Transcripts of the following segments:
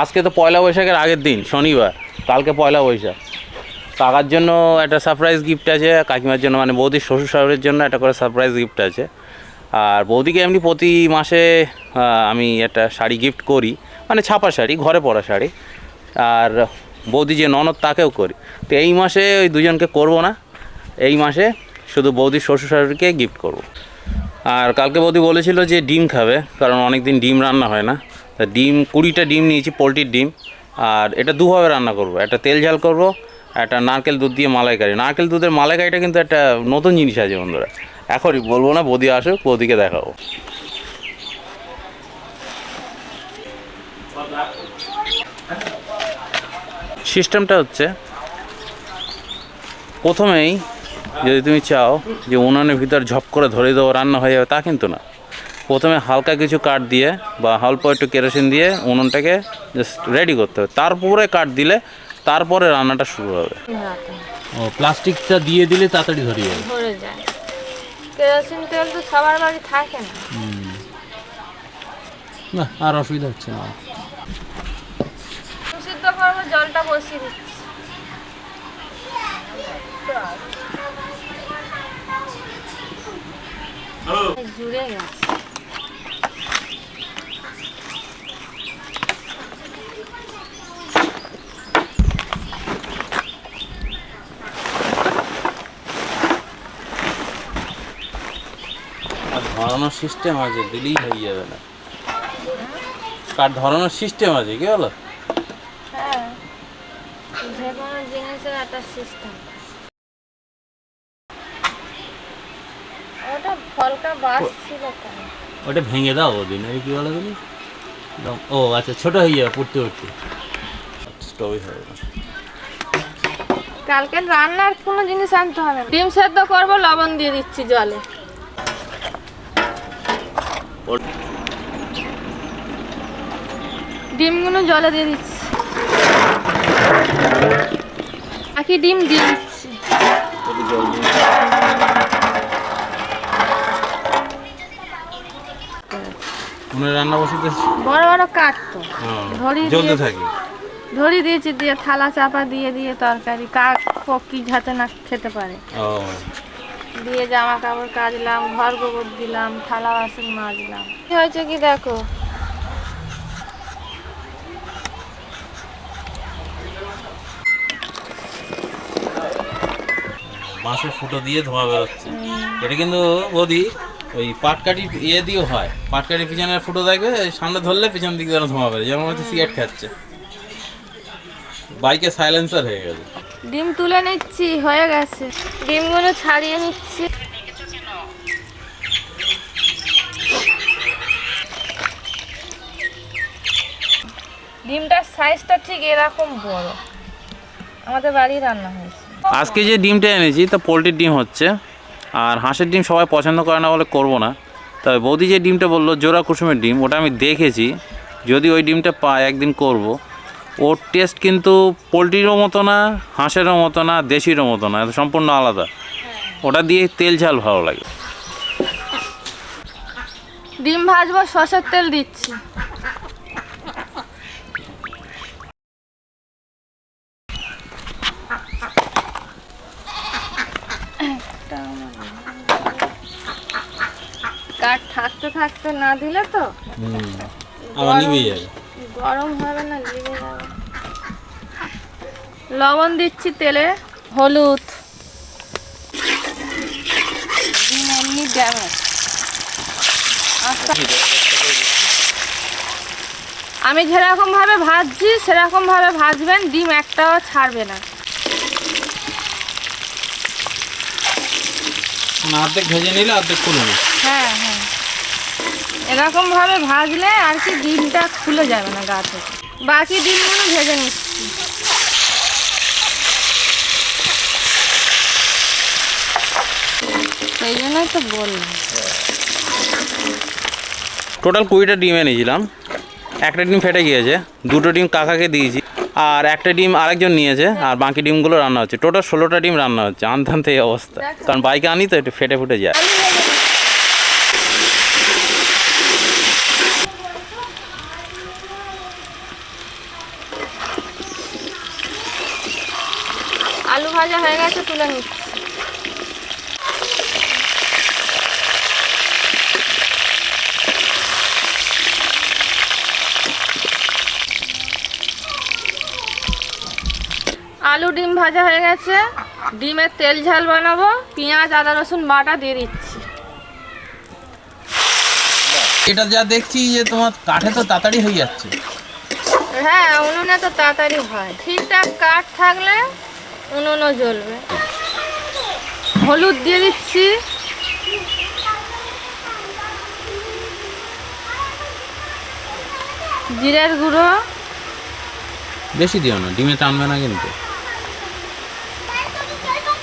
আজকে তো পয়লা বৈশাখের আগের দিন, শনিবার। কালকে পয়লা বৈশাখ। কাকার জন্য একটা সারপ্রাইজ গিফট আছে, কাকিমার জন্য মানে বৌদির শ্বশুর শাশুড়ির জন্য একটা করে সারপ্রাইজ গিফট আছে। আর বৌদিকে এমনি প্রতি মাসে আমি একটা শাড়ি গিফট করি মানে ছাপা শাড়ি, ঘরে পরা শাড়ি। আর বৌদি যে ননদ, তাকেও করি। তো এই মাসে ওই দুজনকে করব না। এই মাসে শুধু বৌদির শ্বশুর শাশুড়িকে গিফট করব। আর কালকে বৌদি বলেছিল যে ডিম খাবে, কারণ অনেক দিন ডিম রান্না হয় না। ডিম, কুড়িটা ডিম নিয়েছি, পোলট্রির ডিম। আর এটা দুভাবে রান্না করব। একটা তেল ঝাল করব একটা নারকেল দুধ দিয়ে মালাইকারি। নারকেল দুধের মালাইকারিটা কিন্তু একটা নতুন জিনিস আছে বন্ধুরা। এখনই বলব না, বদি আসুক, বদিকে দেখাবো। সিস্টেমটা হচ্ছে, প্রথমেই যদি তুমি চাও যে উনানের ভিতর ঝপ করে ধরে দেবো, রান্না হয়ে যাবে, তা কিন্তু না। প্রথমে হালকা কিছু কাঠ দিয়ে বা অল্প একটু কেরোসিন দিয়ে উনুনটাকে জাস্ট রেডি করতে হবে। তারপরে কাঠ দিলে তারপরে রান্নাটা শুরু হবে। ও প্লাস্টিকটা দিয়ে দিলে তাড়াতাড়ি ধরে যাবে ধরে যায়। কেরোসিন তেল তো সবার বাড়ি থাকে না। না আর অসুবিধা হচ্ছে না। সিদ্ধ করব জলটা বসিয়ে দিচ্ছি। জুড়ে গেছে আর ধরানোর সিস্টেম আছে দিলেই হয়ে যাবে না। কাঠ ধরানোর সিস্টেম আছে কি বলো? হ্যাঁ ওটা ভেঙে দাও ওদিন ওই কি বলো তুমি? ও আচ্ছা ছোট হয়ে যাবে পড়তে পড়তে। স্টোভে হবে না। কালকে রান্নার কোনো জিনিস আনতে হবে ডিম সেদ্ধ করব লবণ দিয়ে দিচ্ছি জলে। ডিমগুলো জলে দিয়ে দিচ্ছি। বাকি ডিম দিয়ে দিচ্ছি। রান্না বড় বড় কাঠ তো। জ্বলতে দিয়ে- থাকে। ধরি দিয়েছি দিয়ে থালা চাপা দিয়ে দিয়ে তরকারি কাক কি যাতে না খেতে পারে। দিয়ে জামা কাপড় কাচলাম ঘর গোবর দিলাম, থালা বাসন মাজলাম। কি হয়েছে কি দেখো? বাঁশের ফুটো দিয়ে ধোঁয়া বেরোচ্ছে। এটা কিন্তু বৌদি, ওই পাটকাঠি ইয়ে দিয়েও হয়। পাটকাঠি পিছনের ফুটো দেখবে, সামনে ধরলে পিছন দিক ধোঁয়া বেরোয়। যেমন হচ্ছে সিগারেট খাচ্ছে। বাইকে সাইলেন্সার হয়ে গেছে ডিম তুলে নিচ্ছি হয়ে গেছে। ডিমগুলো ছাড়িয়ে নিচ্ছি। ডিমটার সাইজটা ঠিক এরকম বড়। আমাদের বাড়ি রান্না হয়েছে। আজকে যে ডিমটা এনেছি তা পোলট্রির ডিম হচ্ছে। আর হাঁসের ডিম সবাই পছন্দ করে না বলে করব না। তবে বৌদি যে ডিমটা বলল জোড়া কুসুমের ডিম ওটা আমি দেখেছি। যদি ওই ডিমটা পাই একদিন করব। ওর টেস্ট কিন্তু পোলট্রিরও মতো না হাঁসেরও মতো না দেশিরও মতো না এটা সম্পূর্ণ আলাদা। ওটা দিয়ে তেল ঝাল ভালো লাগে। ডিম ভাজবো সর্ষের তেল দিচ্ছি। কাঠ থাকতে থাকতে না দিলে তো? আবার নিভে যাবে। গরম হবে না লিবে যাবে লবণ দিচ্ছি তেলে হলুদ। ডিম এমনি ড্যামেজ আচ্ছা। আমি যেরকম ভাবে ভাজছি সেরকম ভাবে ভাজবেন ডিম একটাও ছাড়বে না। অর্ধেক ভেজে নিলে অর্ধেক খুলে হ্যাঁ হ্যাঁ। এরকম ভাবে ভাজলে আর কি ডিমটা খুলে যাবে না গা থেকে। বাকি ডিমগুলো ভেজে নিচ্ছি। সেই জন্যই তো বললাম। টোটাল কুড়িটা ডিম এনেছিলাম। একটা ডিম ফেটে গিয়েছে দুটো ডিম কাকাকে দিয়েছি আর একটা ডিম আরেকজন নিয়েছে আর বাকি ডিমগুলো রান্না হচ্ছে। টোটাল ষোলোটা ডিম রান্না হচ্ছে। আনতে আনতে এই অবস্থা। কারণ বাইকে আনি তো একটু ফেটে ফুটে যায়। আলু ভেজে হয়ে গেছে তুলে নিচ্ছি। আলু ডিম ভাজা হয়ে গেছে ডিমের তেল ঝাল বানাবো পেঁয়াজ আদা রসুন বাটা দিয়ে দিচ্ছি। এটা যা দেখছি যে তোমার কাঠে তো তাড়াতাড়ি হয়ে যাচ্ছে। হ্যাঁ উনুনে তো তাড়াতাড়ি হয়। ঠিকঠাক কাঠ থাকলে উনুনও জ্বলবে। হলুদ দিয়ে দিচ্ছি। জিরের গুঁড়ো। বেশি দিও না ডিমে টানবে না কিন্তু।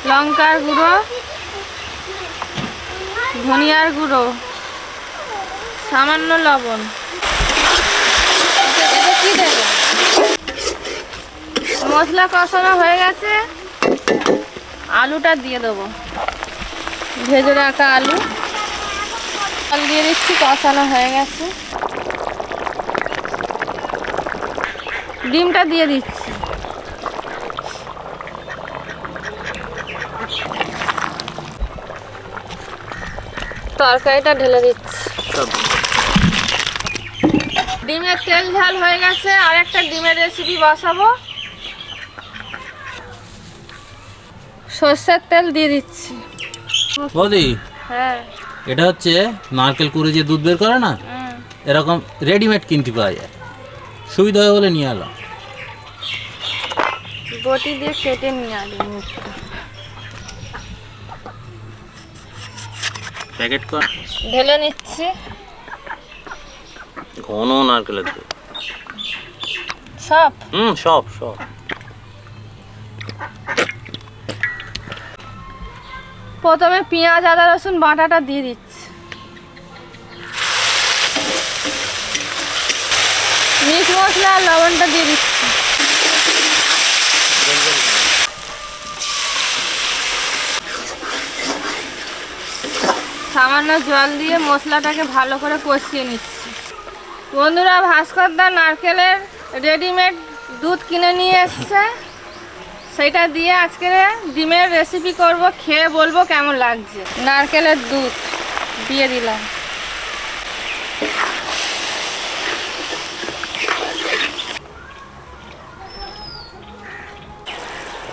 লঙ্কার গুঁড়ো। ধনিয়ার গুঁড়ো। সামান্য লবণ। কি দেবে? মশলা কষানো হয়ে গেছে। আলুটা দিয়ে দেবো। ভেজে রাখা আলু। জল দিয়ে দিচ্ছি, কষানো হয়ে গেছে। ডিমটা দিয়ে দিচ্ছি। তরকারিটা ঢেলে দিচ্ছি। ডিমের তেল ঝাল হয়ে গেছে আর একটা ডিমের রেসিপি বসাবো। সর্ষের তেল দিয়ে দিচ্ছি। বৌদি হ্যাঁ। এটা হচ্ছে নারকেল কুড়ে যে দুধ বের করে না এরকম রেডিমেড কিনতে পাওয়া যায়। সুবিধা হয় বলে নিয়ে এলাম। বটি দিয়ে কেটে নিয়ে আসব প্যাকেট কর। ঢেলে নিচ্ছি। ঘন নারকেলের দুধ। সব? হুম সব সব। প্রথমে পেঁয়াজ, আদা, রসুন, বাটাটা দিয়ে দিচ্ছি। মিট মশলা আর লবণটা দিয়ে দিচ্ছি। সামান্য জল দিয়ে মশলাটাকে ভালো করে কষিয়ে নিচ্ছি। বন্ধুরা, ভাস্করদা নারকেলের রেডিমেড দুধ কিনে নিয়ে এসছে। সেটা দিয়ে আজকে ডিমের রেসিপি করব, খেয়ে বলব কেমন লাগছে। নারকেলের দুধ, দিয়ে দিলাম।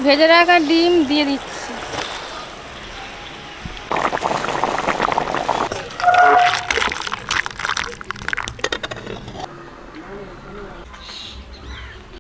ভেজে রাখা ডিম দিয়ে দিচ্ছি।